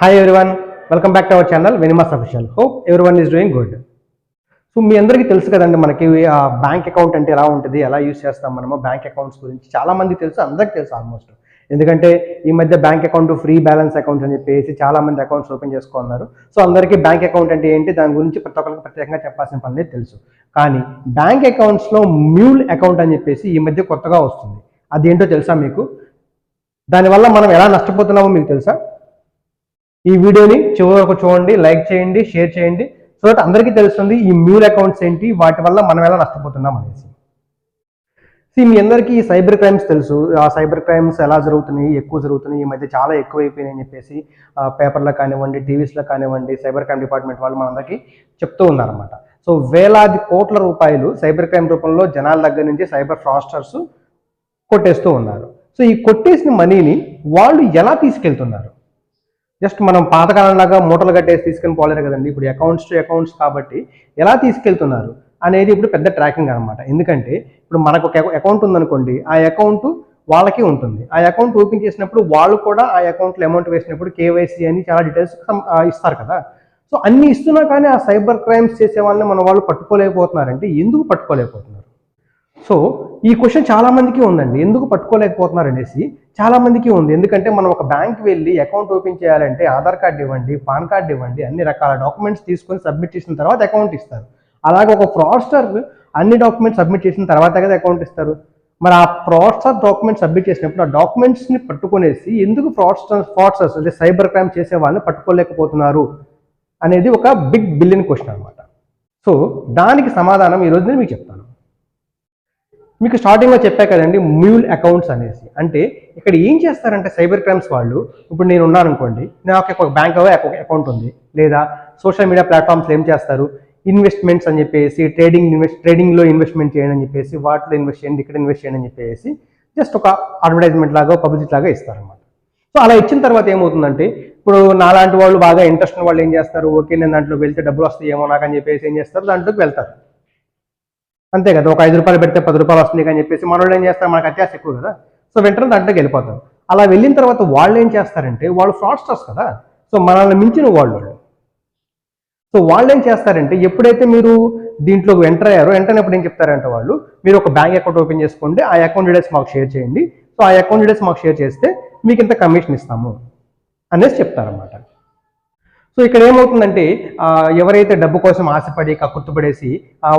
Hi everyone welcome back to our channel వెనిమాస్ official hope everyone is doing good so మీ అందరికీ తెలుసు కదండి మనకి bank account అంటే ఎలా ఉంటుంది ఎలా యూస్ చేస్తాం మనము బ్యాంక్ అకౌంట్స్ గురించి చాలా మంది తెలుసు అందరికీ తెలుసు ఆల్మోస్ట్ ఎందుకంటే ఈ మధ్య bank account free balance accounts అని చెప్పేసి చాలా మంది అకౌంట్స్ ఓపెన్ చేసుకున్నారు. సో అందరికీ బ్యాంక్ అకౌంట్ అంటే ఏంటి దాని గురించి ప్రతి ఒక్కరికి ప్రత్యేకంగా చెప్పాల్సిన పని తెలుసు. కానీ బ్యాంక్ అకౌంట్స్లో మ్యూల్ అకౌంట్ అని చెప్పేసి ఈ మధ్య కొత్తగా వస్తుంది. అదేంటో తెలుసా మీకు? దానివల్ల మనం ఎలా నష్టపోతున్నామో మీకు తెలుసా? ఈ వీడియోని చివరి వరకు చూడండి లైక్ చేయండి షేర్ చేయండి. సో దట్ అందరికీ తెలుస్తుంది ఈ మ్యూల్ అకౌంట్స్ ఏంటి వాటి వల్ల మనం ఎలా నష్టపోతున్నాం అనేసి. సో మీ అందరికీ ఈ సైబర్ క్రైమ్స్ తెలుసు. ఆ సైబర్ క్రైమ్స్ ఎలా జరుగుతున్నాయి ఎక్కువ జరుగుతున్నాయి ఈ మధ్య చాలా ఎక్కువైపోయినాయి అని చెప్పేసి పేపర్లో కానివ్వండి టీవీస్లో కానివ్వండి సైబర్ క్రైమ్ డిపార్ట్మెంట్ వాళ్ళు మనందరికీ చెప్తూ ఉన్నారన్నమాట. సో వేలాది కోట్ల రూపాయలు సైబర్ క్రైమ్ రూపంలో జనాల దగ్గర నుంచి సైబర్ ఫ్రాస్టర్స్ కొట్టేస్తూ ఉన్నారు. సో ఈ కొట్టేసిన మనీని వాళ్ళు ఎలా తీసుకెళ్తున్నారు? జస్ట్ మనం పాతకాలంలాగా మూటలు కట్టేసి తీసుకుని పోలేరు కదండి. ఇప్పుడు అకౌంట్స్ టు అకౌంట్స్ కాబట్టి ఎలా తీసుకెళ్తున్నారు అనేది ఇప్పుడు పెద్ద ట్రాకింగ్ అనమాట ఎందుకంటే ఇప్పుడు మనకు ఒక అకౌంట్ ఉందనుకోండి ఆ అకౌంట్ వాళ్ళకి ఉంటుంది. ఆ అకౌంట్ ఓపెన్ చేసినప్పుడు వాళ్ళు కూడా ఆ అకౌంట్లో అమౌంట్ వేసినప్పుడు కేవైసీ అని చాలా డీటెయిల్స్ ఇస్తారు కదా. సో అన్ని ఇస్తున్నా కానీ ఆ సైబర్ క్రైమ్స్ చేసే వాళ్ళని మన వాళ్ళు పట్టుకోలేకపోతున్నారంటే ఎందుకు పట్టుకోలేకపోతున్నారు? సో ఈ క్వశ్చన్ చాలామందికి ఉందండి. ఎందుకు పట్టుకోలేకపోతున్నారు అనేసి చాలామందికి ఉంది. ఎందుకంటే మనం ఒక బ్యాంక్ వెళ్ళి అకౌంట్ ఓపెన్ చేయాలంటే ఆధార్ కార్డు ఇవ్వండి పాన్ కార్డు ఇవ్వండి అన్ని రకాల డాక్యుమెంట్స్ తీసుకొని సబ్మిట్ చేసిన తర్వాత అకౌంట్ ఇస్తారు. అలాగే ఒక ఫ్రాడ్స్టర్ అన్ని డాక్యుమెంట్స్ సబ్మిట్ చేసిన తర్వాత కదా అకౌంట్ ఇస్తారు. మరి ఆ ఫ్రాడ్స్టర్ డాక్యుమెంట్ సబ్మిట్ చేసినప్పుడు ఆ డాక్యుమెంట్స్ని పట్టుకునేసి ఎందుకు ఫ్రాడ్స్టర్ ఫ్రాడ్స్టర్స్ అంటే సైబర్ క్రైమ్ చేసే వాళ్ళని పట్టుకోలేకపోతున్నారు అనేది ఒక బిగ్ బిలియన్ క్వశ్చన్ అనమాట సో దానికి సమాధానం ఈరోజు నేను మీకు చెప్తాను. మీకు స్టార్టింగ్లో చెప్పా కదండి మ్యూల్ అకౌంట్స్ అనేసి. అంటే ఇక్కడ ఏం చేస్తారంటే సైబర్ క్రైమ్స్ వాళ్ళు ఇప్పుడు నేను ఉన్నాను అనుకోండి నాకు ఒక బ్యాంక్ అకౌంట్ ఉంది. లేదా సోషల్ మీడియా ప్లాట్ఫామ్స్లో ఏం చేస్తారు? ఇన్వెస్ట్మెంట్స్ అని చెప్పేసి ట్రేడింగ్ ఇన్వెస్ట్ ట్రేడింగ్లో ఇన్వెస్ట్మెంట్ చేయండి అని చెప్పేసి వాటిలో ఇన్వెస్ట్ చేయండి ఇక్కడ ఇన్వెస్ట్ చేయండి అని చెప్పేసి జస్ట్ ఒక అడ్వర్టైజ్మెంట్ లాగా పబ్లిసిటీ లాగా ఇస్తారన్నమాట. సో అలా ఇచ్చిన తర్వాత ఏమవుతుందంటే ఇప్పుడు నాలాంటి వాళ్ళు బాగా ఇంట్రెస్ట్ ఉన్న వాళ్ళు ఏం చేస్తారు? ఓకే నేను దాంట్లో వెళ్తే డబ్బులు వస్తాయి ఏమో నాకు అని చెప్పేసి ఏం చేస్తారు? దాంట్లోకి వెళ్తారు. అంతే కదా ఒక ఐదు రూపాయలు పెడితే పది రూపాయలు వస్తుంది అని చెప్పేసి మనోళ్ళు ఏం చేస్తారు? మనకు అత్యాశ ఎక్కువ కదా. సో వెంటనే దాంట్లోకి వెళ్ళిపోతారు. అలా వెళ్ళిన తర్వాత వాళ్ళు ఏం చేస్తారంటే వాళ్ళు ఫ్రాడ్స్టర్స్ కదా. సో మనల్ని మించిన వాళ్ళు వాళ్ళు. సో వాళ్ళు ఏం చేస్తారంటే ఎప్పుడైతే మీరు దీంట్లో ఎంటర్ అయ్యారో ఎంటర్ అయినప్పుడు ఏం చెప్తారంటే వాళ్ళు మీరు ఒక బ్యాంక్ అకౌంట్ ఓపెన్ చేసుకోండి ఆ అకౌంట్ డీటెయిల్స్ మాకు షేర్ చేయండి. సో ఆ అకౌంట్ డీటెయిల్స్ మాకు షేర్ చేస్తే మీకు ఇంత కమిషన్ ఇస్తాము అనేసి చెప్తారన్నమాట. సో ఇక్కడ ఏమవుతుందంటే ఎవరైతే డబ్బు కోసం ఆశపడి కక్కుర్తుపడేసి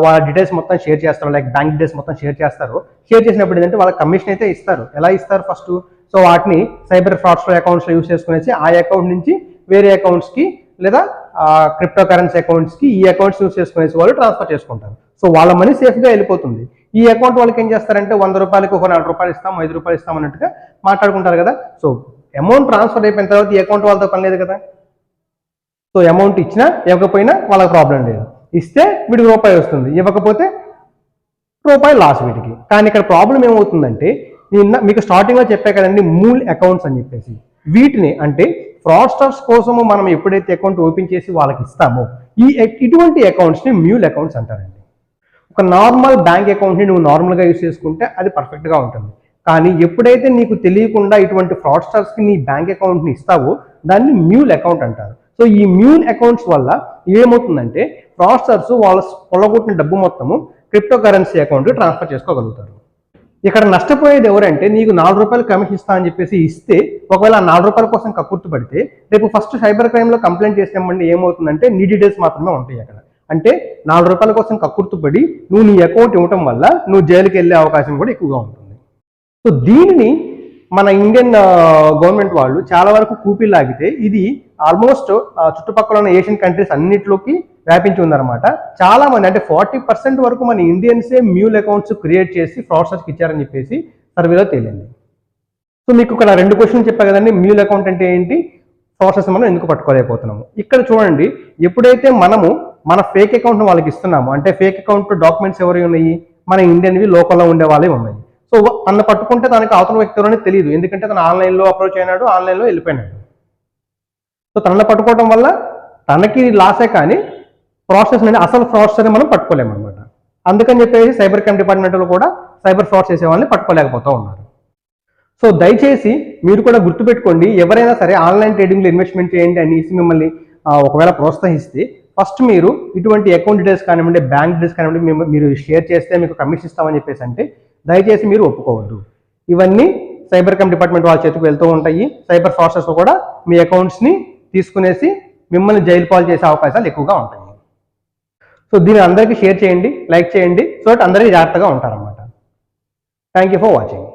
వాళ్ళ డీటెయిల్స్ మొత్తం షేర్ చేస్తారో లైక్ బ్యాంక్ డీటెయిల్స్ మొత్తం షేర్ చేస్తారో షేర్ చేసినప్పుడు ఏంటంటే వాళ్ళ కమిషన్ అయితే ఇస్తారు. ఎలా ఇస్తారు ఫస్ట్ సో వాటిని సైబర్ ఫ్రాడ్స్లో అకౌంట్స్లో యూస్ చేసుకునేసి ఆ అకౌంట్ నుంచి వేరే అకౌంట్స్కి లేదా క్రిప్టో కరెన్సీ అకౌంట్స్కి ఈ అకౌంట్స్ యూస్ చేసుకునేసి వాళ్ళు ట్రాన్స్ఫర్ చేసుకుంటారు. సో వాళ్ళ మనీ సేఫ్గా వెళ్ళిపోతుంది. ఈ అకౌంట్ వాళ్ళకి ఏం చేస్తారంటే వంద రూపాయలకి ఒక నాలుగు రూపాయలు ఇస్తాం ఐదు రూపాయలు ఇస్తాం అన్నట్టుగా మాట్లాడుకుంటారు కదా. సో అమౌంట్ ట్రాన్స్ఫర్ అయిపోయిన తర్వాత ఈ అకౌంట్ వాళ్ళతో పని లేదు కదా. సో అమౌంట్ ఇచ్చినా ఇవ్వకపోయినా వాళ్ళకి ప్రాబ్లం లేదు. ఇస్తే వీడికి రూపాయి వస్తుంది. ఇవ్వకపోతే రూపాయి లాస్ వీటికి కానీ ఇక్కడ ప్రాబ్లం ఏమవుతుందంటే నిన్న మీకు స్టార్టింగ్లో చెప్పే కదండి మూల్ అకౌంట్స్ అని చెప్పేసి. వీటిని అంటే ఫ్రాడ్స్టర్స్ కోసము మనం ఎప్పుడైతే అకౌంట్ ఓపెన్ చేసి వాళ్ళకి ఇస్తామో ఈ ఇటువంటి అకౌంట్స్ని మ్యూల్ అకౌంట్స్ అంటారండి. ఒక నార్మల్ బ్యాంక్ అకౌంట్ని నువ్వు నార్మల్గా యూస్ చేసుకుంటే అది పర్ఫెక్ట్గా ఉంటుంది. కానీ ఎప్పుడైతే నీకు తెలియకుండా ఇటువంటి ఫ్రాడ్స్టర్స్కి నీ బ్యాంక్ అకౌంట్ని ఇస్తావో దాన్ని మ్యూల్ అకౌంట్ అంటారు. సో ఈ మ్యూన్ అకౌంట్స్ వల్ల ఏమవుతుందంటే ప్రాసెసర్స్ వాళ్ళ పొలగొట్టిన డబ్బు మొత్తము క్రిప్టో కరెన్సీ అకౌంట్కి ట్రాన్స్ఫర్ చేసుకోగలుగుతారు. ఇక్కడ నష్టపోయేది ఎవరంటే నీకు నాలుగు రూపాయలు కమిషన్ ఇస్తా అని చెప్పేసి ఇస్తే ఒకవేళ ఆ నాలుగు రూపాయల కోసం కక్కుర్తు పడితే రేపు ఫస్ట్ సైబర్ క్రైమ్లో కంప్లైంట్ చేసినామండి ఏమవుతుందంటే నీ డీటెయిల్స్ మాత్రమే ఉంటాయి అక్కడ. అంటే నాలుగు రూపాయల కోసం కక్కుర్తు పడి నువ్వు నీ అకౌంట్ ఇవ్వటం వల్ల నువ్వు జైలుకి వెళ్ళే అవకాశం కూడా ఎక్కువగా ఉంటుంది. సో దీనిని మన ఇండియన్ గవర్నమెంట్ వాళ్ళు చాలా వరకు కూపీ లాగితే ఇది ఆల్మోస్ట్ చుట్టుపక్కల ఉన్న ఏషియన్ కంట్రీస్ అన్నింటిలోకి వ్యాపించి ఉందన్నమాట. చాలా మంది అంటే ఫార్టీ పర్సెంట్ వరకు మన ఇండియన్సే మ్యూల్ అకౌంట్స్ క్రియేట్ చేసి ఫ్రాడ్స్టర్స్కి ఇచ్చారని చెప్పేసి సర్వేలో తేలింది. సో మీకు ఇక్కడ రెండు క్వశ్చన్ చెప్పా కదండి మ్యూల్ అకౌంట్ అంటే ఏంటి? ప్రాసెస్ మనం ఎందుకు పట్టుకోలేకపోతున్నాము? ఇక్కడ చూడండి ఎప్పుడైతే మనము మన ఫేక్ అకౌంట్ను వాళ్ళకి ఇస్తున్నాము అంటే ఫేక్ అకౌంట్ డాక్యుమెంట్స్ ఎవరి ఉన్నాయి? మన ఇండియన్వి లోకల్లో ఉండే వాళ్ళే ఉన్నాయి. సో తను పట్టుకుంటే తనకి అవతల వ్యక్తి ఎవరని తెలియదు ఎందుకంటే తను ఆన్లైన్లో అప్రోచ్ అయినాడు ఆన్లైన్లో వెళ్ళిపోయినాడు. సో తనని పట్టుకోవడం వల్ల తనకి లాసే కానీ ప్రాసెస్ అనేది అసలు ఫ్రాడ్స్ని మనం పట్టుకోలేము అనమాట అందుకని చెప్పేసి సైబర్ క్రైమ్ డిపార్ట్మెంట్లో కూడా సైబర్ ఫ్రాడ్స్ చేసే వాళ్ళని పట్టుకోలేకపోతూ ఉన్నారు. సో దయచేసి మీరు కూడా గుర్తుపెట్టుకోండి ఎవరైనా సరే ఆన్లైన్ ట్రేడింగ్లో ఇన్వెస్ట్మెంట్ చేయండి అనేసి మిమ్మల్ని ఒకవేళ ప్రోత్సహిస్తే ఫస్ట్ మీరు ఇటువంటి అకౌంట్ డీటెయిల్స్ కానివ్వండి బ్యాంక్ డీటెయిల్స్ కానివ్వండి మీరు షేర్ చేస్తే మీకు కమిషన్ ఇస్తామని చెప్పేసి అంటే దయచేసి మీరు ఒప్పుకోవద్దు. ఇవన్నీ సైబర్ క్రైమ్ డిపార్ట్మెంట్ వాళ్ళ చేతికి వెళ్తూ ఉంటాయి. సైబర్ ఫార్సెస్ కూడా మీ అకౌంట్స్ని తీసుకునేసి మిమ్మల్ని జైలు పాలు చేసే అవకాశాలు ఎక్కువగా ఉంటాయి. సో దీన్ని అందరికీ షేర్ చేయండి లైక్ చేయండి. సో అందరికీ జాగ్రత్తగా ఉంటారన్నమాట. Thank you for watching